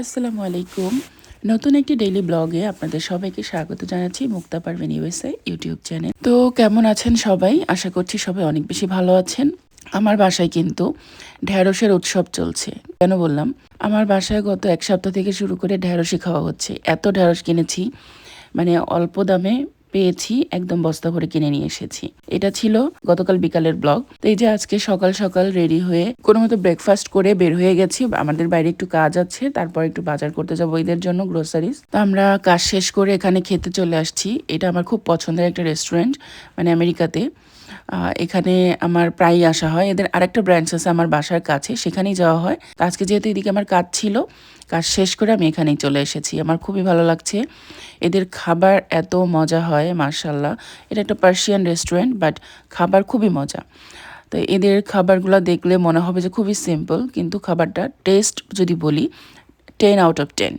আসসালামু আলাইকুম। নতুন একটি ডেইলি ব্লগে আপনাদের সবাইকে স্বাগত জানাচ্ছি মুক্তা পারবেন ইউএসএ ইউটিউব চ্যানেল তো কেমন আছেন সবাই? আশা করছি সবাই অনেক বেশি ভালো আছেন। আমার বাসায় কিন্তু ঢ্যাঁড়সের উৎসব চলছে। কেন বললাম? আমার বাসায় গত এক সপ্তাহ থেকে শুরু করে ঢ্যাঁড়সই খাওয়া হচ্ছে। এত ঢ্যাঁড়স কিনেছি মানে অল্প দামে পেয়েছি, একদম বস্তা ভরে কিনে নিয়ে এসেছি। এটা ছিল গতকাল বিকালের ব্লগ। তো এই যে আজকে সকাল সকাল রেডি হয়ে কোনো মতো ব্রেকফাস্ট করে বের হয়ে গেছি। আমাদের বাইরে একটু কাজ আছে, তারপর একটু বাজার করতে যাব এদের জন্য গ্রোসারিজ তো আমরা কাজ শেষ করে এখানে খেতে চলে আসছি। এটা আমার খুব পছন্দের একটা রেস্টুরেন্ট মানে আমেরিকাতে। এখানে আমার প্রায়ই আসা হয়। এদের আরেকটা ব্রাঞ্চ আছে আমার বাসার কাছে, সেখানেই যাওয়া হয়। তো আজকে যেহেতু এদিকে আমার কাজ ছিল, কাজ শেষ করে আমি এখানেই চলে এসেছি। আমার খুবই ভালো লাগছে। এদের খাবার এত মজা হয় মার্শাল্লাহ এটা একটা পার্সিয়ান রেস্টুরেন্ট বাট খাবার খুবই মজা। তো এদের খাবারগুলো দেখলে মনে হবে যে খুবই সিম্পল কিন্তু খাবারটা টেস্ট যদি বলি টেন আউট অফ টেন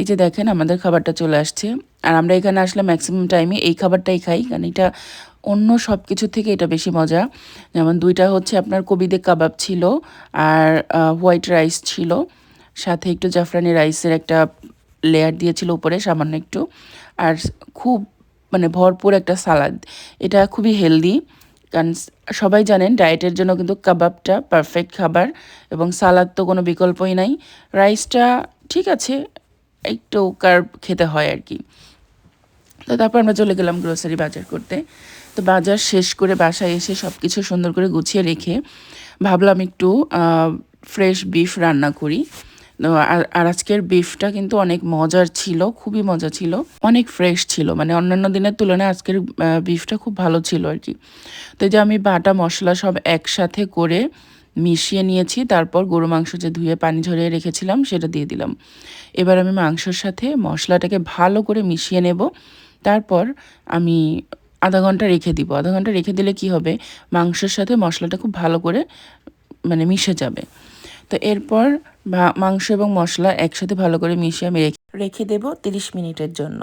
এই যে দেখেন আমাদের খাবারটা চলে আসছে। আর আমরা এখানে আসলে ম্যাক্সিমাম টাইমে এই খাবারটাই খাই, কারণ এটা অন্য সব কিছু থেকে এটা বেশি মজা। যেমন দুইটা হচ্ছে আপনার কবিদে কাবাব ছিল আর হোয়াইট রাইস ছিল। সাথে একটু জাফরানি রাইসের একটা লেয়ার দিয়েছিল উপরে, সামান্য একটু। আর খুব মানে ভরপুর একটা সালাদ। এটা খুবই হেলদি কারণ সবাই জানেন ডায়েটের জন্য কিন্তু কাবাবটা পারফেক্ট খাবার এবং সালাদ তো কোনো বিকল্পই নাই। রাইসটা ঠিক আছে, একটু কার্ব খেতে হয় আর কি। তো তারপর আমরা চলে গেলাম গ্রোসারি বাজার করতে। তো বাজার শেষ করে বাসায় এসে সব কিছু সুন্দর করে গুছিয়ে রেখে ভাবলাম একটু ফ্রেশ বিফ রান্না করি। আর আজকের বিফটা কিন্তু অনেক মজার ছিল, খুবই মজা ছিল। অনেক ফ্রেশ ছিল মানে অন্যান্য দিনের তুলনায় আজকের বিফটা খুব ভালো ছিল আর কি। তো যে আমি বাটা মশলা সব একসাথে করে মিশিয়ে নিয়েছি, তারপর গরু মাংস যে ধুয়ে পানি ঝরিয়ে রেখেছিলাম, সেটা দিয়ে দিলাম। এবার আমি মাংসর সাথে মশলাটাকে ভালো করে মিশিয়ে নেব। তারপর আমি আধা ঘণ্টা রেখে দিব। আধা ঘণ্টা রেখে দিলে কি হবে? মাংসের সাথে মশলাটা খুব ভালো করে মানে মিশে যাবে। তো এরপর মাংস এবং মশলা একসাথে ভালো করে মিশিয়ে আমি রেখে দেবো তিরিশ মিনিটের জন্য।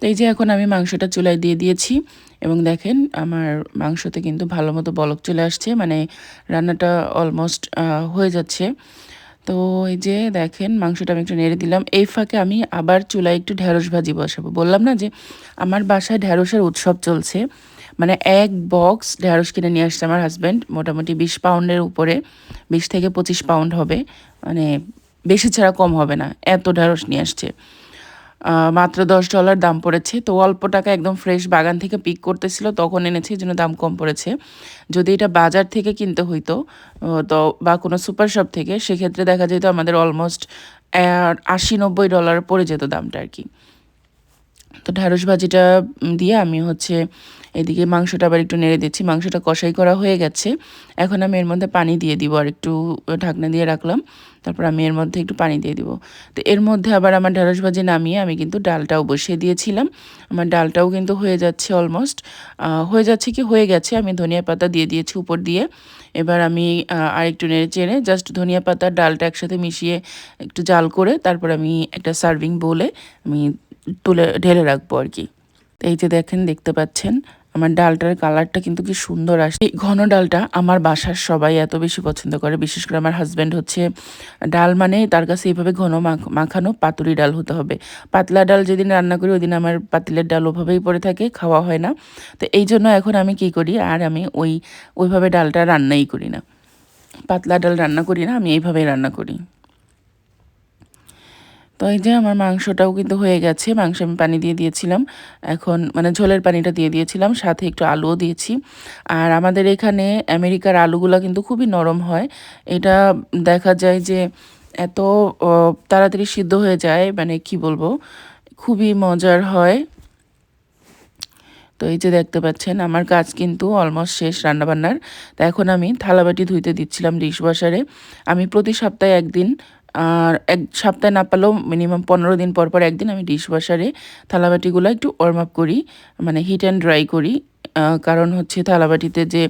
তো এই যে এখন আমি মাংসটা চুলায় দিয়ে দিয়েছি এবং দেখেন আমার মাংসতে কিন্তু ভালো মতো বলক চলে আসছে মানে রান্নাটা অলমোস্ট হয়ে যাচ্ছে। তো এই যে দেখেন মাংসটা আমি একটু নেড়ে দিলাম। এই ফাঁকে আমি আবার চুলায় একটু ঢ্যাঁড়স ভাজি বসাবো। বললাম না যে আমার বাসায় ঢ্যাঁড়সের উৎসব চলছে মানে এক বক্স ঢ্যাঁড়স কিনে নিয়ে আসছে আমার হাজব্যান্ড মোটামুটি বিশ পাউন্ডের উপরে, বিশ থেকে পঁচিশ পাউন্ড হবে মানে বেশি ছাড়া কম হবে না, এত ঢ্যাঁড়স নিয়ে আসছে। মাত্র দশ ডলার দাম পড়েছে। তো অল্প টাকা একদম ফ্রেশ বাগান থেকে পিক করতেছিল, তখন এনেছে জন্য দাম কম পড়েছে। যদি এটা বাজার থেকে কিনতে হইতো তো বা কোনো সুপার শপ থেকে, সেক্ষেত্রে দেখা যেত আমাদের অলমোস্ট আশি নব্বই ডলার পড়ে যেত দামটা আর কি। তো ঢ্যাঁড়স ভাজিটা দিয়ে আমি হচ্ছে এদিকে মাংসটা আবার একটু নেড়ে দিচ্ছি। মাংসটা কষাই করা হয়ে গেছে। এখন আমি এর মধ্যে পানি দিয়ে দিব আর একটু ঢাকনা দিয়ে রাখলাম। তারপর আমি এর মধ্যে একটু পানি দিয়ে দিব। তো এর মধ্যে আবার আমার ঢ্যাঁড়স ভাজি নামিয়ে আমি কিন্তু ডালটাও বসিয়ে দিয়েছিলাম। আমার ডালটাও কিন্তু হয়ে যাচ্ছে অলমোস্ট হয়ে যাচ্ছে কি, হয়ে গেছে। আমি ধনিয়া পাতা দিয়ে দিয়েছি উপর দিয়ে। এবার আমি আর একটু নেড়ে চেড়ে জাস্ট ধনিয়া পাতা, ডালটা একসাথে মিশিয়ে একটু জাল করে তারপর আমি একটা সার্ভিং বোলে আমি তুলে, ঢেলে রাখব আর কি। এই যে দেখেন, দেখতে পাচ্ছেন? আমার ডালটার কালারটা কিন্তু কি সুন্দর আসে এই ঘন ডালটা আমার বাসার সবাই এত বেশি পছন্দ করে, বিশেষ করে আমার হাজব্যান্ড হচ্ছে ডাল মানে তার কাছে এইভাবে ঘন মাখ- মাখানো পাতুরি ডাল হতে হবে। পাতলা ডাল যেদিন রান্না করি ওই দিন আমার পাতিলের ডাল ওভাবেই পড়ে থাকে, খাওয়া হয় না। তো এই জন্য এখন আমি কি করি, আর আমি ওই, ওইভাবে ডালটা রান্নাই করি না। পাতলা ডাল রান্না করি না, আমি এইভাবেই রান্না করি। তো এই যে আমার মাংসটাও কিন্তু হয়ে গেছে, মাংস আমি পানি দিয়ে দিয়েছিলাম। এখন মানে ঝোলের পানিটা দিয়ে দিয়েছিলাম, সাথে একটু আলুও দিয়েছি। আর আমাদের এখানে আমেরিকার আলুগুলো কিন্তু খুবই নরম হয়। এটা দেখা যায় যে এত তাড়াতাড়ি সিদ্ধ হয়ে যায় মানে কি বলব, খুবই মজার হয়। তো এই যে দেখতে পাচ্ছেন, আমার কাজ কিন্তু অলমোস্ট শেষ রান্নাবান্নার। তো এখন আমি থালাবাটি ধুইতে দিচ্ছিলাম ডিশ ওয়াশারে আমি প্রতি সপ্তাহে একদিন আর এক সপ্তাহে না পারলেও মিনিমাম পনেরো দিন পর পর একদিন আমি ডিশ ওয়াশারে থালাবাটিগুলো একটু ওয়ার্ম আপ করি মানে হিট অ্যান্ড ড্রাই করি। কারণ হচ্ছে থালাবাটিতে যে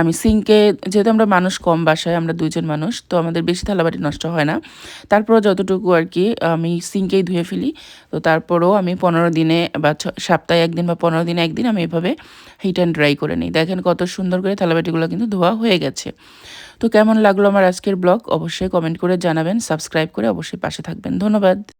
আমি সিঙ্কে যেহেতু আমরা মানুষ কম বাসায়, আমরা দুজন মানুষ, তো আমাদের বেশি থালাবাটি নষ্ট হয় না। তারপরও যতটুকু আর কি, আমি সিঙ্কেই ধুয়ে ফেলি। তো তারপরও আমি পনেরো দিনে বা সপ্তাহে একদিন বা পনেরো দিনে একদিন আমি এভাবে হিট অ্যান্ড ড্রাই করে নিই। দেখেন কত সুন্দর করে থালাবাটিগুলো কিন্তু ধোয়া হয়ে গেছে। তো কেমন লাগল আমার আজকের ব্লগ অবশ্যই কমেন্ট করে জানাবেন সাবস্ক্রাইব করে অবশ্যই পাশে থাকবেন। ধন্যবাদ।